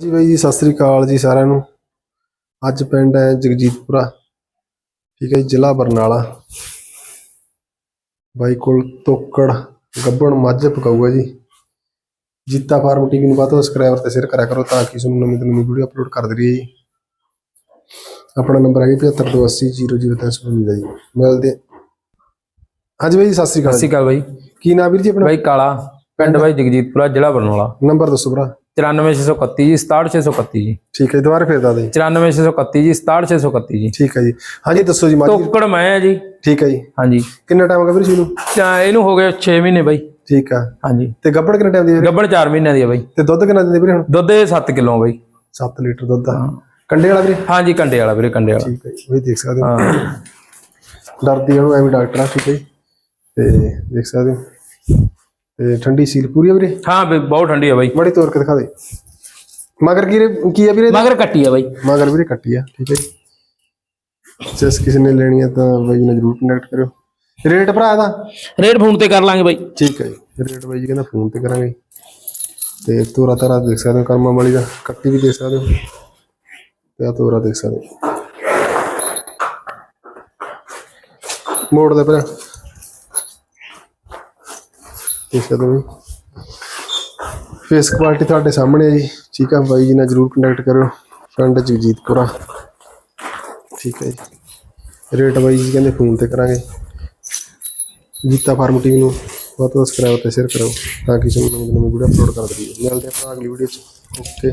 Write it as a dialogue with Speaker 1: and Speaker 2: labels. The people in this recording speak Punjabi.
Speaker 1: ਜੀ ਬਾਈ ਜੀ ਸਤਿ ਸ੍ਰੀ ਅਕਾਲ ਜੀ ਸਾਰਿਆਂ ਨੂੰ। ਅੱਜ ਪਿੰਡ ਹੈ ਜਗਜੀਤਪੁਰਾ ਠੀਕ ਹੈ ਜੀ ਜ਼ਿਲ੍ਹਾ ਬਰਨਾਲਾ। ਬਾਈ ਕੋਲ ਤੋਕੜ ਗੱਬਣ ਮੱਝ ਪਕਾਊਗਾ ਜੀ। ਜੀਤਾ ਫਾਰਮ ਟੀਵੀ ਨੂੰ ਬਾਤੋਂ ਸਬਸਕ੍ਰਾਈਬਰ ਤੇ ਸ਼ੇਅਰ ਕਰਿਆ ਕਰੋ ਤਾਂ ਕਿ ਤੁਹਾਨੂੰ ਨਵੀਂ ਤੋਂ ਨਵੀਂ ਵੀਡੀਓ ਅਪਲੋਡ ਕਰਦੇ ਰਹੀਏ ਜੀ। ਆਪਣਾ ਨੰਬਰ ਹੈ 7528000355 ਜੀ। ਮਿਲਦੇ ਹਾਂਜੀ ਬਾਈ ਜੀ ਸਤਿ ਸ੍ਰੀ
Speaker 2: ਸਤਿ
Speaker 1: ਅਕਾਲ
Speaker 2: ਸ਼੍ਰੀ
Speaker 1: ਜੀ
Speaker 2: ਅਕਾਲ ਬਾਈ।
Speaker 1: ਕੀ ਨਾਮ ਵੀਰ ਜੀ ਆਪਣਾ?
Speaker 2: ਬਾਈ ਕਾਲਾ। ਪਿੰਡ ਬਾਈ ਜਗਜੀਤਪੁਰਾ ਜ਼ਿਲ੍ਹਾ ਬਰਨਾਲਾ।
Speaker 1: ਨੰਬਰ ਦੱਸੋ ਭਰਾ।
Speaker 2: 94631 ਜੀ 67631 ਜੀ।
Speaker 1: ਠੀਕ ਹੈ ਦੁਬਾਰਾ ਫੇਰ ਦੱਸ ਦਿਓ
Speaker 2: 94631 ਜੀ 67631 ਜੀ।
Speaker 1: ਠੀਕ ਹੈ ਜੀ। ਹਾਂਜੀ ਦੱਸੋ ਜੀ ਮੱਝ
Speaker 2: ਤੋਕੜ ਮੈਂ ਆ ਜੀ।
Speaker 1: ਠੀਕ ਹੈ ਜੀ।
Speaker 2: ਹਾਂਜੀ।
Speaker 1: ਕਿੰਨਾ ਟਾਈਮ ਹੋ ਗਿਆ ਵੀਰ ਜੀ ਨੂੰ?
Speaker 2: ਇਹਨੂੰ ਹੋ ਗਏ 6 ਮਹੀਨੇ ਬਾਈ।
Speaker 1: ਠੀਕ ਆ।
Speaker 2: ਹਾਂਜੀ।
Speaker 1: ਤੇ ਗੱਬੜ ਕਿੰਨਾ ਟਾਈਮ ਦੀ ਹੈ?
Speaker 2: ਗੱਬੜ 4 ਮਹੀਨਿਆਂ ਦੀ ਆ ਬਾਈ।
Speaker 1: ਤੇ ਦੁੱਧ ਕਿੰਨਾ ਦਿੰਦੇ ਵੀਰੇ ਹੁਣ?
Speaker 2: ਦੁੱਧ ਇਹ 7 ਕਿਲੋ ਬਾਈ।
Speaker 1: 7 ਲੀਟਰ ਦੁੱਧ ਆ। ਕੰਡੇ ਵਾਲਾ ਵੀਰੇ?
Speaker 2: ਹਾਂਜੀ ਕੰਡੇ ਵਾਲਾ ਵੀਰੇ ਕੰਡੇ ਵਾਲਾ।
Speaker 1: ਠੀਕ ਹੈ ਜੀ, ਦੇਖ ਸਕਦੇ ਹੋ।
Speaker 2: ਹਾਂ।
Speaker 1: ਡਰਦੀ ਉਹਨੂੰ ਐਵੇਂ ਡਾਕਟਰ ਆ ਠੀਕ ਹੈ। ਤੇ ਦੇਖ ਸਕਦੇ ਹੋ। ਤੇ ਠੰਡੀ ਸੀਲ ਪੂਰੀ ਆ ਵੀਰੇ?
Speaker 2: ਹਾਂ ਬਈ ਬਹੁਤ ਠੰਡੀ ਆ ਬਾਈ।
Speaker 1: ਬੜੀ ਤੋਰ ਕੇ ਦਿਖਾ ਦੇ। ਮਗਰ ਕੀ ਰੇ- ਕੀ ਆ ਵੀਰੇ
Speaker 2: ਮਗਰ ਕੱਟੀ ਆ ਬਾਈ।
Speaker 1: ਮਗਰ ਵੀਰੇ ਕੱਟੀ ਆ ਠੀਕ ਹੈ ਜੀ। ਜਿਸ ਕਿਸੇ ਨੇ ਲੈਣੀ ਆ ਤਾਂ ਬਾਈ ਨਾਲ ਜਰੂਰ ਕੰਟੈਕਟ ਕਰਿਓ। ਰੇਟ ਭਰਾ ਦਾ
Speaker 2: ਰੇਟ ਫੋਨ ਤੇ ਕਰ ਲਾਂਗੇ ਬਾਈ।
Speaker 1: ਠੀਕ ਹੈ ਜੀ ਰੇਟ ਬਾਈ ਜੀ ਕਹਿੰਦਾ ਫੋਨ ਤੇ ਕਰਾਂਗੇ। ਤੇ ਤੋਰਾ ਤਾਰਾ ਦੇਖ ਸਕਦੇ ਹੋ ਕਰਮਾ ਵਾਲੀ ਦਾ ਕੱਟੀ ਵੀ ਦੇਖ ਸਕਦੇ ਹੋ। ਤੇ ਆ ਤੋਰਾ ਦੇਖ ਸਕਦੇ ਹੋ। ਮੋੜ ਦੇ ਪਰ ਦੇਖ ਸਕਦੇ ਹੋ ਫੇਸ ਕੁਆਲਿਟੀ ਤੁਹਾਡੇ ਸਾਹਮਣੇ ਹੈ ਜੀ। ਠੀਕ ਆ ਬਾਈ ਜੀ ਨਾਲ ਜਰੂਰ ਕੰਟੈਕਟ ਕਰਿਓ। ਫਰੈਂਡ ਜਗਜੀਤਪੁਰਾ। ਠੀਕ ਹੈ ਜੀ। ਰੇਟ ਬਾਈ ਜੀ ਕਹਿੰਦੇ ਫੋਨ ਤੇ ਕਰਾਂਗੇ। ਜੀਤਾ ਫਾਰਮ ਟੀਵੀ ਨੂੰ ਬਹੁਤ ਬਹੁਤ ਸਬਸਕ੍ਰਾਈਬ ਤੇ ਸ਼ੇਅਰ ਕਰੋ ਤਾਂ ਕਿ ਸਾਨੂੰ ਨਵੀਂ ਨਵੀਂ ਵੀਡੀਓ ਅਪਲੋਡ ਕਰ ਦਈਏ। ਮਿਲਦੇ ਆਪਾਂ ਅਗਲੀ ਵੀਡੀਓ 'ਚ। ਓਕੇ